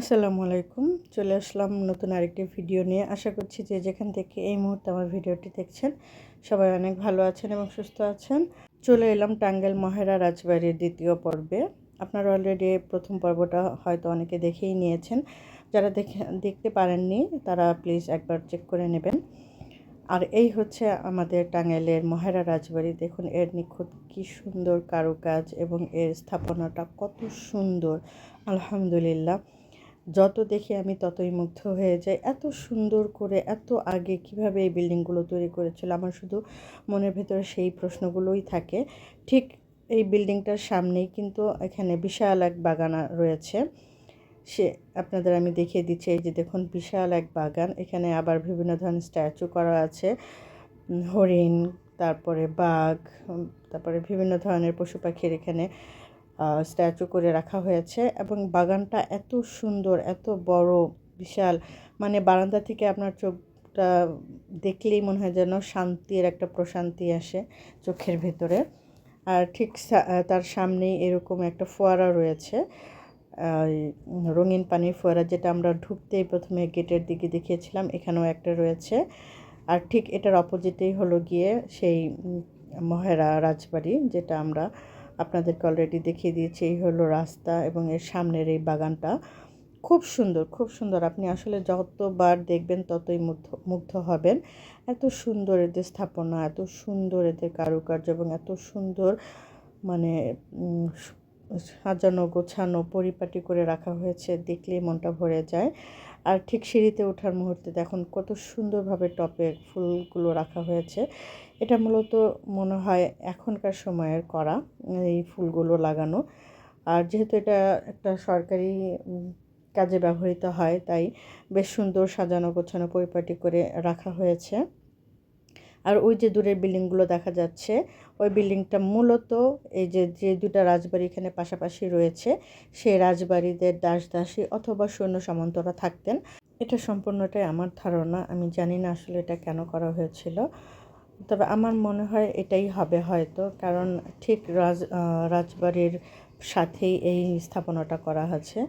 আসসালামু আলাইকুম। চলে আসলাম নতুন আরেকটি ভিডিও নিয়ে। আশা করছি যে যেখান থেকে এই মুহূর্তে আমার ভিডিওটি দেখছেন, সবাই অনেক ভালো আছেন এবং সুস্থ আছেন। চলে এলাম টাঙ্গাইল মহেরা রাজবাড়ির দ্বিতীয় পর্বে। আপনারা অলরেডি প্রথম পর্বটা হয়তো অনেকে দেখেই নিয়েছেন। যারা দেখে, দেখতে পারেননি, তারা প্লিজ একবার চেক করে নেবেন। আর এই হচ্ছে আমাদের টাঙ্গাইলের মহেরা রাজবাড়ি। দেখুন, এর নিখুঁত কী সুন্দর কারুকাজ এবং এর স্থাপনাটা কত সুন্দর। আলহামদুলিল্লাহ। যত দেখি আমি ততই মুগ্ধ হয়ে যাই। এত সুন্দর করে, এত আগে কীভাবে এই বিল্ডিংগুলো তৈরি করেছিল, আমার শুধু মনের ভেতরে সেই প্রশ্নগুলোই থাকে। ঠিক এই বিল্ডিংটার সামনেই কিন্তু এখানে বিশাল এক বাগানা রয়েছে। সে, আপনাদের আমি দেখিয়ে দিচ্ছি, এই যে দেখুন, বিশাল এক বাগান। এখানে আবার বিভিন্ন ধরনের স্ট্যাচু করা আছে। হরিণ, তারপরে বাঘ তারপরে বিভিন্ন ধরনের পশু পাখির এখানে স্ট্যাচু করে রাখা হয়েছে এবং বাগানটা এত সুন্দর, এত বড়, বিশাল। মানে বারান্দা থেকে আপনার চোখটা দেখলেই মনে হয় যেন শান্তির একটা প্রশান্তি আসে চোখের ভেতরে। আর ঠিক তার সামনেই এরকম একটা ফোয়ারা রয়েছে। রঙিন পানির ফোয়ারা যেটা আমরা ঢুকতেই প্রথমে গেটের দিকে দেখিয়েছিলাম, এখানেও একটা রয়েছে। আর ঠিক এটার অপোজিটেই হলো গিয়ে সেই মহেরা রাজবাড়ি যেটা আমরা আপনাদেরকে অলরেডি দেখিয়ে দিয়েছি, এই হলো রাস্তা এবং এর সামনের এই বাগানটা। খুব সুন্দর খুব সুন্দর। আপনি আসলে যতবার দেখবেন ততই মুগ্ধ মুগ্ধ হবেন। এত সুন্দর এদের স্থাপনা, এত সুন্দর এদের কারুকার্য এবং এত সুন্দর মানে সাজানো গোছানো, পরিপাটি করে রাখা হয়েছে। দেখলেই মনটা ভরে যায়। আর ঠিক সিঁড়িতে ওঠার মুহূর্তে দেখুন কত সুন্দরভাবে টপে ফুলগুলো রাখা হয়েছে। এটা মূলত মনে হয় এখনকার সময়ের করা এই ফুলগুলো লাগানো। আর যেহেতু এটা একটা সরকারি কাজে ব্যবহৃত হয়, তাই বেশ সুন্দর সাজানো গোছানো পরিপাটি করে রাখা হয়েছে। আর ওই যে দূরের বিল্ডিংগুলো দেখা যাচ্ছে, ওই বিল্ডিংটা মূলত এই যে যে দুটা রাজবাড়ি এখানে পাশাপাশি রয়েছে, সেই রাজবাড়িদের দাস দাসী অথবা সৈন্য সামন্তরা থাকতেন। এটা সম্পূর্ণটাই আমার ধারণা, আমি জানি না আসলে এটা কেন করা হয়েছিল। তবে আমার মনে হয় এটাই হবে হয়তো, কারণ ঠিক রাজ রাজবাড়ির সাথেই এই স্থাপনাটা করা আছে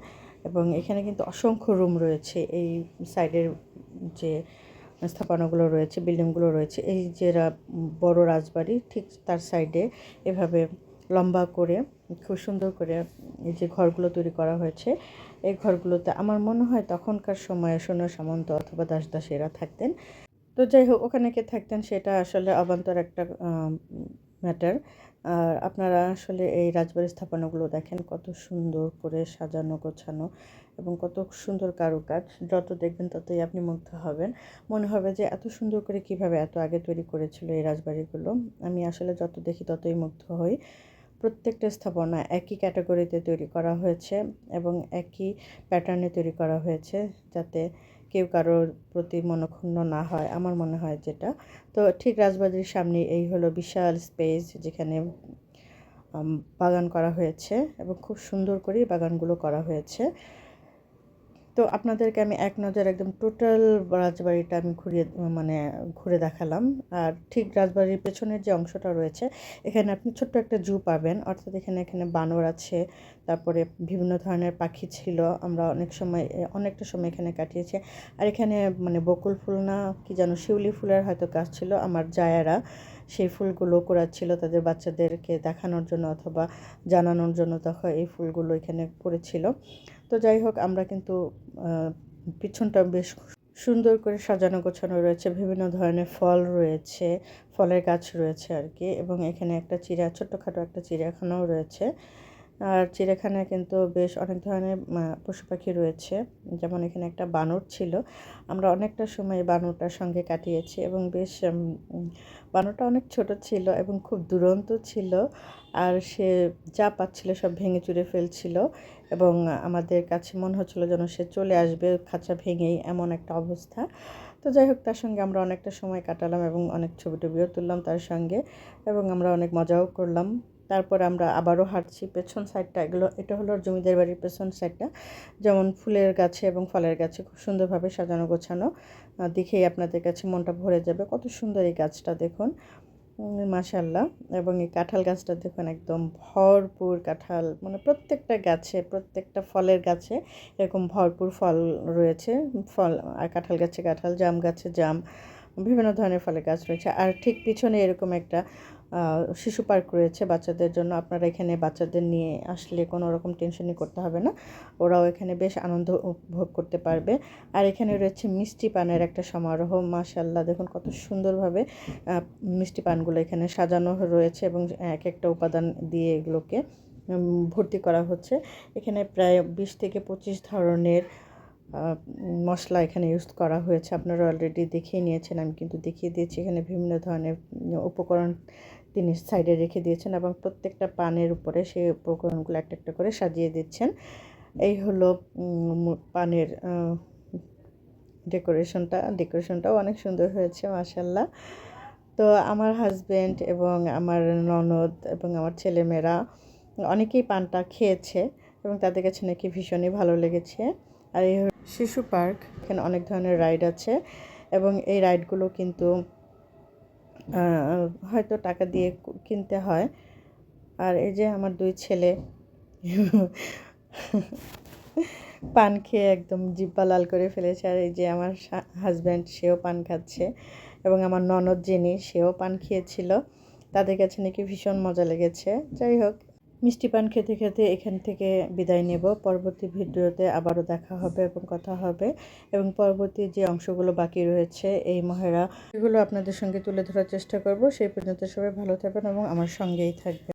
এবং এখানে কিন্তু অসংখ্য রুম রয়েছে, এই সাইডের যে স্থাপনাগুলো রয়েছে, বিল্ডিংগুলো রয়েছে। এই যে বড় রাজবাড়ি ঠিক তার সাইডে এভাবে লম্বা করে, খুব সুন্দর করে এই যে ঘরগুলো তৈরি করা হয়েছে। এই ঘরগুলোতে আমার মনে হয় তখনকার সময়ে সৈন্য সামন্ত অথবা দাস দাসীরা থাকতেন। তো যাই হোক, ওখানে কে থাকতেন সেটা আসলে অবান্তর একটা ম্যাটার আর আপনারা আসলে এই রাজবাড়ি স্থাপনাগুলো দেখেন, কত সুন্দর করে সাজানো, গোছানো এবং কত সুন্দর কারুকাজ। যত দেখবেন ততই আপনি মুগ্ধ হবেন। মনে হবে যে এত সুন্দর করে কীভাবে এত আগে তৈরি করেছিল এই রাজবাড়িগুলো। আমি আসলে যত দেখি ততই মুগ্ধ হই। প্রত্যেকটা স্থাপনা একই ক্যাটাগরিতে তৈরি করা হয়েছে এবং একই প্যাটার্নে তৈরি করা হয়েছে যাতে কেউ কারোর প্রতি মনক্ষুণ্ণ না হয়, আমার মনে হয় যেটা। তো ঠিক রাজবাড়ির সামনে এই হলো বিশাল স্পেস যেখানে বাগান করা হয়েছে এবং খুব সুন্দর করেই বাগানগুলো করা হয়েছে। তো আপনাদেরকে আমি এক নজর একদম টোটাল রাজবাড়িটা আমি ঘুরিয়ে মানে ঘুরে দেখালাম। আর ঠিক রাজবাড়ির পেছনের যে অংশটা রয়েছে, এখানে আপনি ছোট্ট একটা জু পাবেন। অর্থাৎ এখানে এখানে বানর আছে, তারপরে বিভিন্ন ধরনের পাখি ছিল। আমরা অনেক সময় অনেকটা সময় এখানে কাটিয়েছি। আর এখানে মানে বকুল ফুল না, কি যেন, শিউলি ফুলের হয়তো গাছ ছিল, আমার জায়ারা। সেই ফুলগুলো করাচ্ছিল তাদের বাচ্চাদেরকে দেখানোর জন্য অথবা জানানোর জন্য তখন এই ফুলগুলো এখানে পড়েছিল তো যাই হোক, আমরা কিন্তু পিছনটা বেশ সুন্দর করে সাজানো গোছানো রয়েছে, বিভিন্ন ধরনের ফল রয়েছে, ফলের গাছ রয়েছে আর কি, এবং এখানে একটা চিড়িয়া ছোট্টখাটো একটা চিড়িয়াখানাও রয়েছে। আর চিড়িয়াখানায় কিন্তু বেশ অনেক ধরনের পশু পাখি রয়েছে। যেমন এখানে একটা বানর ছিল। আমরা অনেকটা সময় বানরটার সঙ্গে কাটিয়েছি এবং বেশ বানরটা অনেক ছোট ছিল এবং খুব দুরন্ত ছিল। আর সে যা পাচ্ছিল সব ভেঙে চুরে ফেলছিল এবং আমাদের কাছে মনে হচ্ছিল যেন সে চলে আসবে, খাঁচা ভেঙেই এমন একটা অবস্থা। তো যাই হোক, তার সঙ্গে আমরা অনেকটা সময় কাটালাম এবং অনেক ছবি টবিও তুললাম তার সঙ্গে এবং আমরা অনেক মজাও করলাম। তারপর আমরা আবারও হাঁটছি পেছন সাইডটা, এগুলো, এটা হলো জমিদার বাড়ির পেছন সাইডটা। যেমন ফুলের গাছে এবং ফলের গাছে খুব সুন্দরভাবে সাজানো গোছানো দেখেই আপনাদের কাছে মনটা ভরে যাবে। কত সুন্দর এই গাছটা দেখুন। মাশাল্লাহ এবং এই কাঁঠাল গাছটা দেখুন, একদম ভরপুর কাঁঠাল। মানে প্রত্যেকটা গাছে, প্রত্যেকটা ফলের গাছে এরকম ভরপুর ফল রয়েছে। ফল, আর কাঁঠাল গাছে কাঁঠাল, জাম গাছে জাম, বিভিন্ন ধরনের ফলের গাছ রয়েছে। আর ঠিক পিছনে এরকম একটা শিশু পার্ক রয়েছে বাচ্চাদের জন্য। আপনারা এখানে বাচ্চাদের নিয়ে আসলে কোনো রকম টেনশনই করতে হবে না। ওরাও এখানে বেশ আনন্দ উপভোগ করতে পারবে। আর এখানে রয়েছে মিষ্টি পানের একটা সমারোহ। মাশাল্লাহ দেখুন কত সুন্দরভাবে মিষ্টি পানগুলো এখানে সাজানো রয়েছে এবং এক একটা উপাদান দিয়ে এগুলোকে ভর্তি করা হচ্ছে। এখানে প্রায় বিশ থেকে পঁচিশ ধরনের মশলা এখানে ইউজ করা হয়েছে। আপনারা অলরেডি দেখিয়ে নিয়েছেন, আমি কিন্তু দেখিয়ে দিয়েছি। এখানে বিভিন্ন ধরনের উপকরণ তিনি সাইডে রেখে দিয়েছেন এবং প্রত্যেকটা পানের উপরে সেই উপকরণগুলো একটা একটা করে সাজিয়ে দিচ্ছেন। এই হলো পানের ডেকোরেশনটা ডেকোরেশনটাও অনেক সুন্দর হয়েছে মাসাল্লাহ তো আমার হাজব্যান্ড এবং আমার ননদ এবং আমার ছেলেমেয়েরা অনেকেই পানটা খেয়েছে এবং তাদের কাছে নাকি ভীষণই ভালো লেগেছে। আর এই শিশু পার্ক, এখানে অনেক ধরনের রাইড আছে এবং এই রাইডগুলো কিন্তু হয়তো টাকা দিয়ে কিনতে হয়। আর এই যে আমার দুই ছেলে, পান খেয়ে একদম জিব্বা লাল করে ফেলেছে। আর এই যে আমার হাজব্যান্ড সেও পান খাচ্ছে এবং আমার ননদ যিনি, সেও পান খেয়েছিল। তাদের কাছে নাকি ভীষণ মজা লেগেছে। যাই হোক মিষ্টি পান খেতে খেতে এখান থেকে বিদায় নেব। পরবর্তী ভিডিওতে আবারও দেখা হবে এবং কথা হবে। এবং পরবর্তী যে অংশগুলো বাকি রয়েছে, এই মহেরা এগুলো আপনাদের সঙ্গে তুলে ধরার চেষ্টা করব। সেই পর্যন্ত সবাই ভালো থাকবেন এবং আমার সঙ্গেই থাকবে